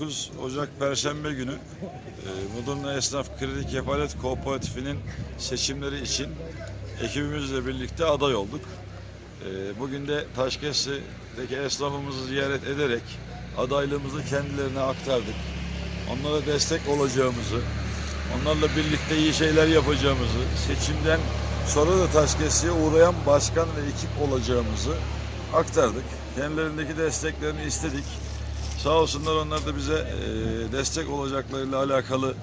29 Ocak Perşembe günü e, Mudurnu Esnaf Kredi Kefalet Kooperatifi'nin seçimleri için ekibimizle birlikte aday olduk. E, Bugün de Taşkesi'deki esnafımızı ziyaret ederek adaylığımızı kendilerine aktardık. Onlara destek olacağımızı, onlarla birlikte iyi şeyler yapacağımızı, seçimden sonra da Taşkesi'ye uğrayan başkan ve ekip olacağımızı aktardık. Kendilerindeki desteklerini istedik. Sağ olsunlar onlar da bize e, destek olacaklarıyla alakalı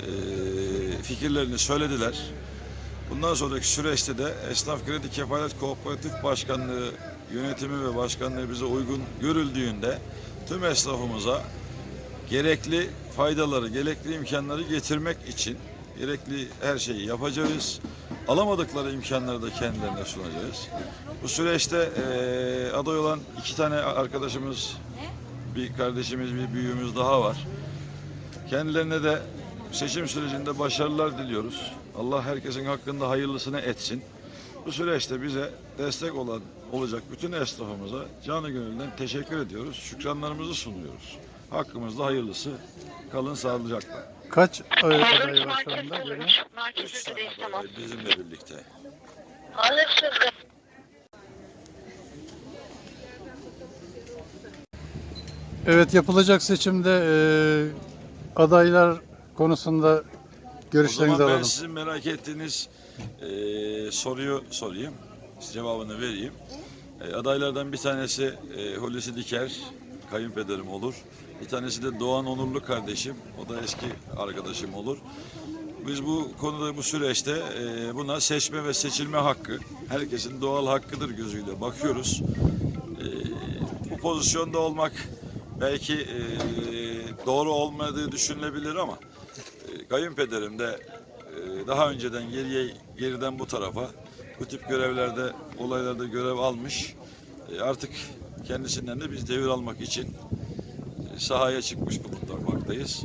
e, fikirlerini söylediler. Bundan sonraki süreçte de Esnaf Kredi Kefalet Kooperatif Başkanlığı yönetimi ve başkanlığı bize uygun görüldüğünde tüm esnafımıza gerekli faydaları, gerekli imkanları getirmek için gerekli her şeyi yapacağız. Alamadıkları imkanları da kendilerine sunacağız. Bu süreçte eee, aday olan iki tane arkadaşımız, bir kardeşimiz, bir büyüğümüz daha var. Kendilerine de seçim sürecinde başarılar diliyoruz. Allah herkesin hakkında hayırlısını etsin. Bu süreçte bize destek olan olacak bütün esnafımıza canı gönülden teşekkür ediyoruz. Şükranlarımızı sunuyoruz. Hakkımızda hayırlısı. Kalın sağlıcakla. Kaç aday var şu anda? Üç tane aday bizimle birlikte. Anlaşıldı. Evet yapılacak seçimde e, adaylar konusunda O görüşlerinizi zaman ben alalım. sizin merak ettiğiniz eee, soruyu sorayım. Cevabını vereyim. E, adaylardan bir tanesi e, Hulusi Diker, kayınpederim olur. Bir tanesi de Doğan Onurlu kardeşim. O da eski arkadaşım olur. Biz bu konuda bu süreçte e, buna seçme ve seçilme hakkı, herkesin doğal hakkıdır gözüyle bakıyoruz. E, bu pozisyonda olmak belki e, doğru olmadığı düşünülebilir ama e, kayınpederim de e, daha önceden geriye geriden bu tarafa bu tip görevlerde olaylarda görev almış. E, artık kendisinden de biz devir almak için e, sahaya çıkmış bulunmaktayız.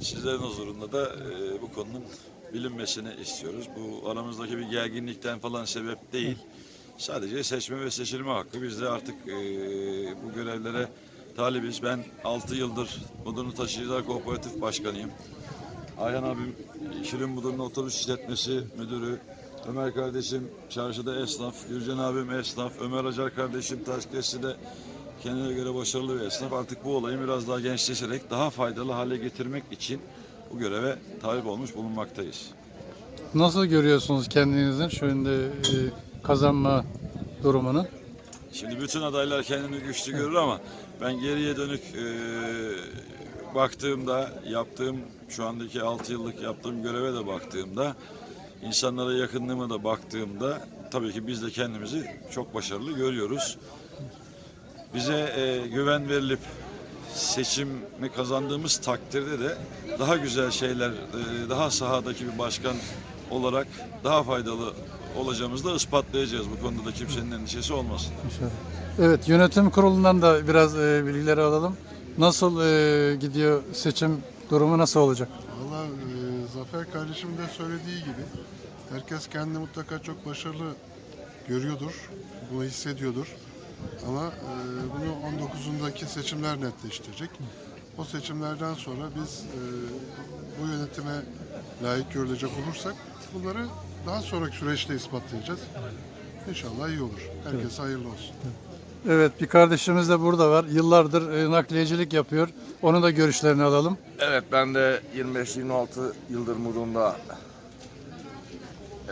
Sizlerin huzurunda da e, bu konunun bilinmesini istiyoruz. Bu aramızdaki bir gerginlikten falan sebep değil. Sadece seçme ve seçilme hakkı. Biz de artık e, bu görevlere talibiz. Ben 6 yıldır Mudurnu Taşıyıcılar Kooperatif Başkanıyım. Ayhan abim Şirin Mudurnu Otobüs İşletmesi Müdürü. Ömer kardeşim çarşıda esnaf. Gürcan abim esnaf. Ömer Acar kardeşim Taşkesi'de kendine göre başarılı bir esnaf. Artık bu olayı biraz daha gençleşerek daha faydalı hale getirmek için bu göreve talip olmuş bulunmaktayız. Nasıl görüyorsunuz kendinizin şu anda e, kazanma durumunu? Şimdi bütün adaylar kendini güçlü görür ama ben geriye dönük e, baktığımda yaptığım şu andaki 6 yıllık yaptığım göreve de baktığımda insanlara yakınlığıma da baktığımda tabii ki biz de kendimizi çok başarılı görüyoruz. Bize e, güven verilip seçimi kazandığımız takdirde de daha güzel şeyler, e, daha sahadaki bir başkan olarak daha faydalı olacağımızı da ispatlayacağız. Bu konuda da kimsenin endişesi olmasın. İnşallah. Evet yönetim kurulundan da biraz e, bilgileri alalım. Nasıl e, gidiyor seçim durumu nasıl olacak? Valla e, Zafer kardeşim de söylediği gibi herkes kendini mutlaka çok başarılı görüyordur, bunu hissediyordur. Ama e, bunu 19'undaki seçimler netleştirecek. O seçimlerden sonra biz e, bu yönetime layık görülecek olursak bunları daha sonraki süreçte ispatlayacağız. İnşallah iyi olur. Herkese hayırlı olsun. Evet bir kardeşimiz de burada var. Yıllardır e, nakliyecilik yapıyor. Onun da görüşlerini alalım. Evet ben de 25-26 yıldır Mudurnu'da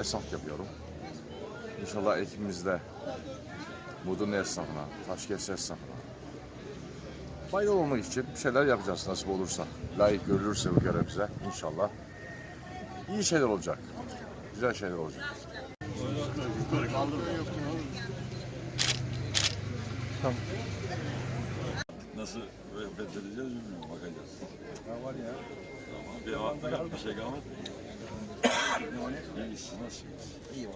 esnaf yapıyorum. İnşallah ekibimizde Mudurnu esnafına, Taşkes esnafına faydalı olmak için bir şeyler yapacağız nasip olursa. Layık görülürse bu görev bize inşallah. İyi şeyler olacak. Güzel şeyler olacak. Nasıl fethedeceğiz bilmiyorum bakacağız. Ya var ya. Tamam bir hafta bir şey kalmadı. İyisi nasıl? İyi